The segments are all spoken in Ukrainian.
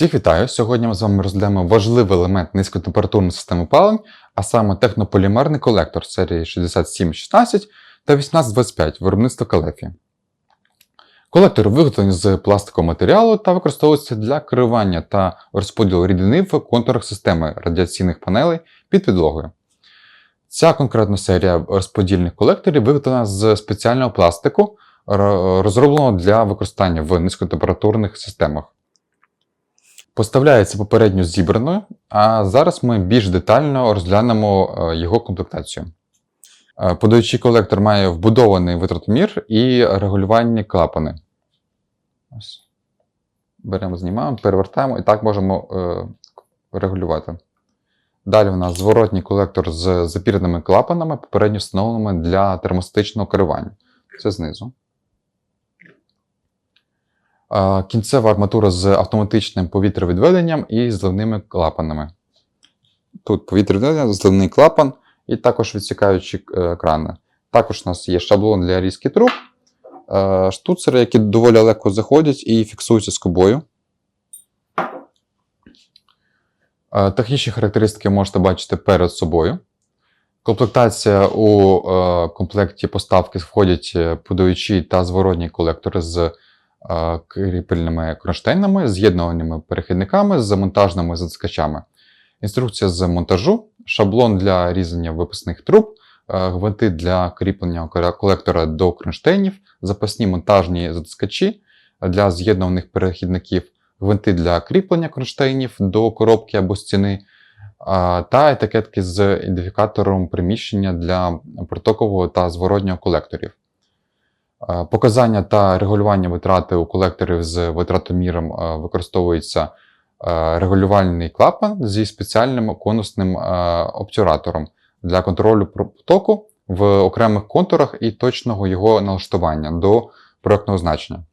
Всіх вітаю! Сьогодні ми з вами розглянемо важливий елемент низькотемпературної системи опалень, а саме технополімерний колектор серії 6716 та 1825 виробництва Калефі. Колектори виготовлені з пластикового матеріалу та використовуються для керування та розподілу рідини в контурах системи радіаційних панелей під підлогою. Ця конкретна серія розподільних колекторів виготовлена з спеціального пластику, розробленого для використання в низькотемпературних системах. Поставляється попередньо зібраною, а зараз ми більш детально розглянемо е, його комплектацію. Е, Подаючий колектор має вбудований витратомір і регулювальні клапани. Ось. Беремо, знімаємо, перевертаємо і так можемо е, регулювати. Далі у нас зворотній колектор з запірними клапанами, попередньо встановленими для термостатичного керування. Це знизу. Кінцева арматура з автоматичним повітровідведенням і зливними клапанами. Тут повітровідведення, зливний клапан і також відсікаючі е, крани. Також у нас є шаблон для різки труб, е, штуцери, які доволі легко заходять і фіксуються скобою. Е, Технічні характеристики можете бачити перед собою. Комплектація у комплекті поставки входять подаючі та зворотні колектори з кріпельними кронштейнами, з'єднуваними перехідниками з монтажними затискачами. Інструкція з монтажу, шаблон для різання випускних труб, гвинти для кріплення колектора до кронштейнів, запасні монтажні затискачі для з'єднуваних перехідників, гвинти для кріплення кронштейнів до коробки або стіни, та етикетки з ідентифікатором приміщення для протокового та зворотнього колекторів. Показання та регулювання витрати у колекторів з витратоміром використовується регулювальний клапан зі спеціальним конусним обтюратором для контролю потоку в окремих контурах і точного його налаштування до проектного значення.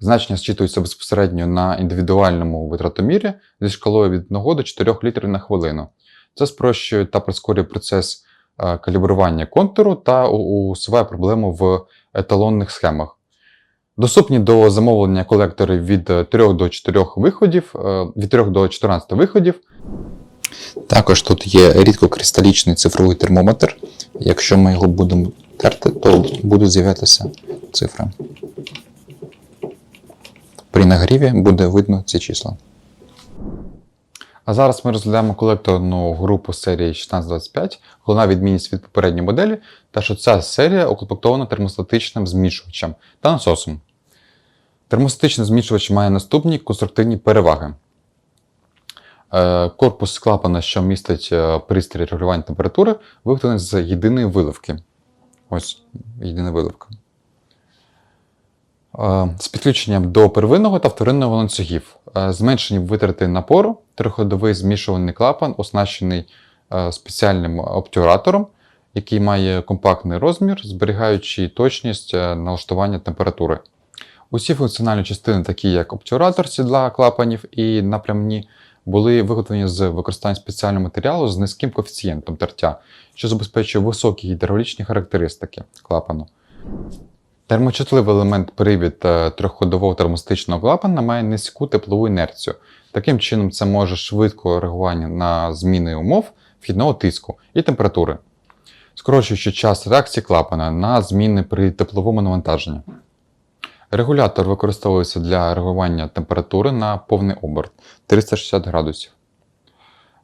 Значення зчитуються безпосередньо на індивідуальному витратомірі зі шкалою від 1 до 4 літрів на хвилину. Це спрощує та прискорює процес калібрування контуру та усуває проблему в еталонних схемах. Доступні до замовлення колектори від 3 до 4 виходів, е, від 3 до 14 виходів. Також тут є рідкокристалічний цифровий термометр. Якщо ми його будемо терти, то будуть з'являтися цифри. При нагріві буде видно ці числа. А зараз ми розглядаємо колекторну групу серії 1625. Головна відмінність від попередньої моделі, та що ця серія укомплектована термостатичним змішувачем та насосом. Термостатичний змішувач має наступні конструктивні переваги. Е, Корпус клапана, що містить е, пристрій регулювання температури, виготовлений з єдиної виливки. Ось єдина виливка. Е, З підключенням до первинного та вторинного ланцюгів. Е, Зменшені витрати напору, триходовий змішувальний клапан, оснащений е, спеціальним обтюратором, який має компактний розмір, зберігаючи точність налаштування температури. Усі функціональні частини, такі як обтюратор сідла клапанів і напрямні, були виготовлені з використанням спеціального матеріалу з низьким коефіцієнтом тертя, що забезпечує високі гідравлічні характеристики клапану. Термочутливий елемент привід е, трьохходового термостичного клапана має низьку теплову інерцію. Таким чином, це може швидко реагування на зміни умов вхідного тиску і температури, скорочуючи час реакції клапана на зміни при тепловому навантаженні. Регулятор використовується для регулювання температури на повний оберт 360 градусів.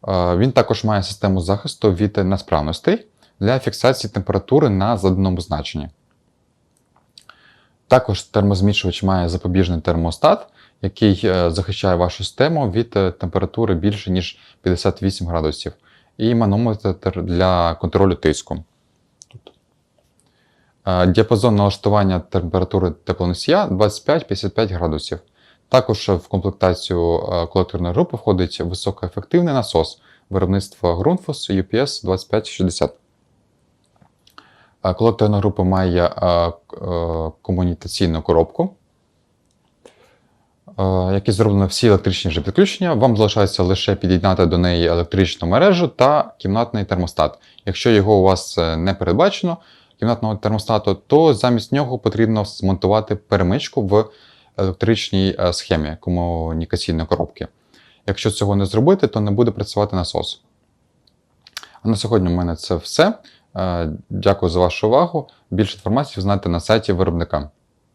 Е, Він також має систему захисту від несправностей для фіксації температури на заданому значенні. Також термозмішувач має запобіжний термостат, який е, захищає вашу систему від е, температури більше, ніж 58 градусів, і манометр для контролю тиску. Е, Діапазон налаштування температури теплоносія 25-55 градусів. Також в комплектацію колекторної групи входить високоефективний насос виробництва Grundfos UPS 2560. Колод група має е, комунікаційну коробку, е, які зроблено всі електричні вже підключення. Вам залишається лише під'єднати до неї електричну мережу та кімнатний термостат. Якщо його у вас е, не передбачено, кімнатного термостату, то замість нього потрібно змонтувати перемичку в електричній схемі комунікаційної коробки. Якщо цього не зробити, то не буде працювати насос. А на сьогодні у мене це все. Е, дякую за вашу увагу. Більше інформації знайдете на сайті виробника.